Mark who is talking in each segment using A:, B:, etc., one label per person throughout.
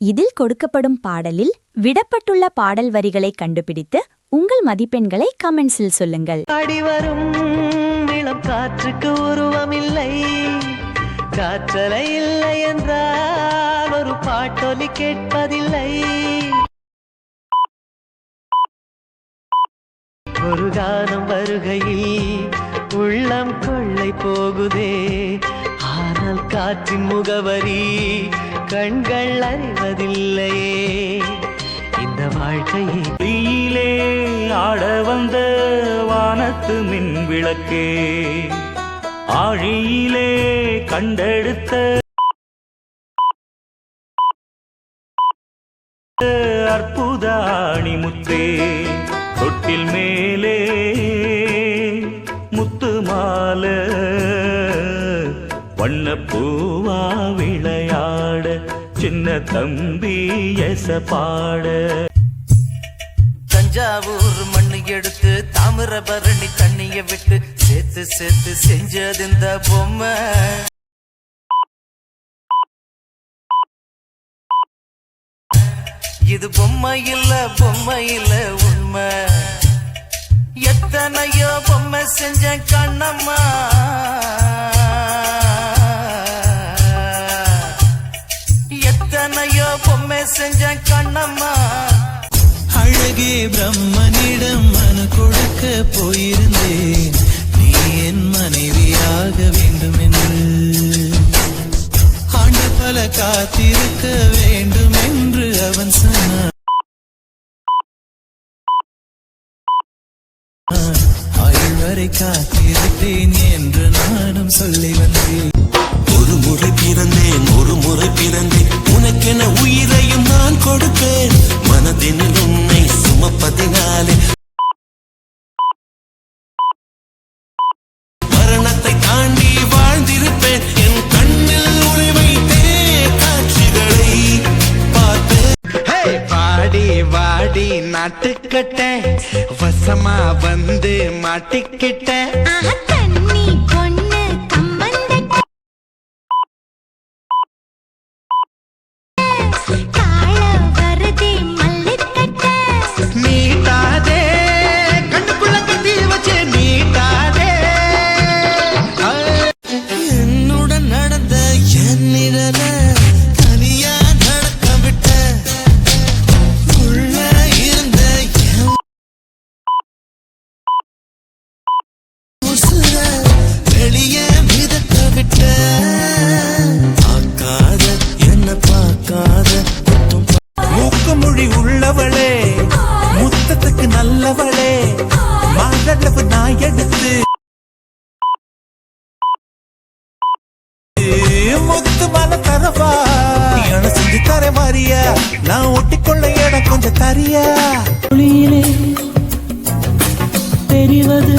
A: இதில் கொடுக்கப்படும் பாடலில் விடப்பட்டுள்ள பாடல் வரிகளை கண்டுபிடித்து உங்கள் மதிப்பெண்களை கமெண்ட்ஸில் சொல்லுங்கள்.
B: அடிவரும் இளம் காற்றுக்கு உருவமில்லை. காற்றலை இல்லை என்றால் ஒரு பாட்டொலி கேட்பதில்லை. ஒரு கானம் வருகையில் உள்ளம் கொள்ளை போகுதே. ஆனால் காற்றின் முகவரி கண்கள் அறிவதில்லையே. இந்த வாழ்க்கையை
C: தீயிலே ஆட வந்த வானத்து மின் விளக்கே ஆழியிலே கண்டெடுத்த அற்புத அணிமுத்தே. தொட்டில் மேலே முத்து மால வண்ணப்பூவா விளை சின்ன தம்பி எச பாட.
D: தஞ்சாவூர் மண்ணு எடுத்து தாமிரபரணி தண்ணிய விட்டு சேர்த்து சேர்த்து செஞ்சது இந்த பொம்மை. இது பொம்மை இல்ல பொம்மை இல்ல உண்மை. எத்தனையோ பொம்மை செஞ்ச கண்ணம்மா. எத்தனையோ பொம்மை செஞ்ச கண்ணம்மா.
E: அழகே பிரம்மனிடம் மனு கொடுக்க போயிருந்தேன். நீ என் மனைவியாக வேண்டும் என்று ஆண்டு பல காத்திருக்க வேண்டும் என்று அவன் சொன்னான். வரை காத்திருப்பேன் என்று நானும் சொல்லி வந்தேன்.
F: ஒரு முறை பிறந்தேன் ஒரு முறை
G: நாட்டுக்கட்ட வசமா வந்து மாட்டிக்கிட்ட
H: தண்ணி பொண்ணு கம்பந்த
E: நல்லவளே நான் எடுத்து முத்து மல தரவா. என செஞ்சு தர மாறியா நான் ஒட்டிக்கொள்ள இடம் கொஞ்சம் தரியா.
B: தெரிவது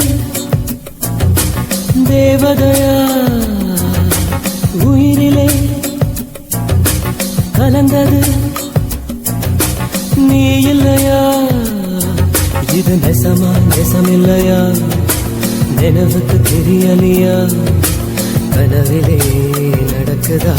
B: தேவதையா. உயிரிலே கலந்தது நீ இல்லையா? இது நெசமா? நெசமில்லையா? நினைவுக்கு தெரியலையா? கனவிலே நடக்குதா?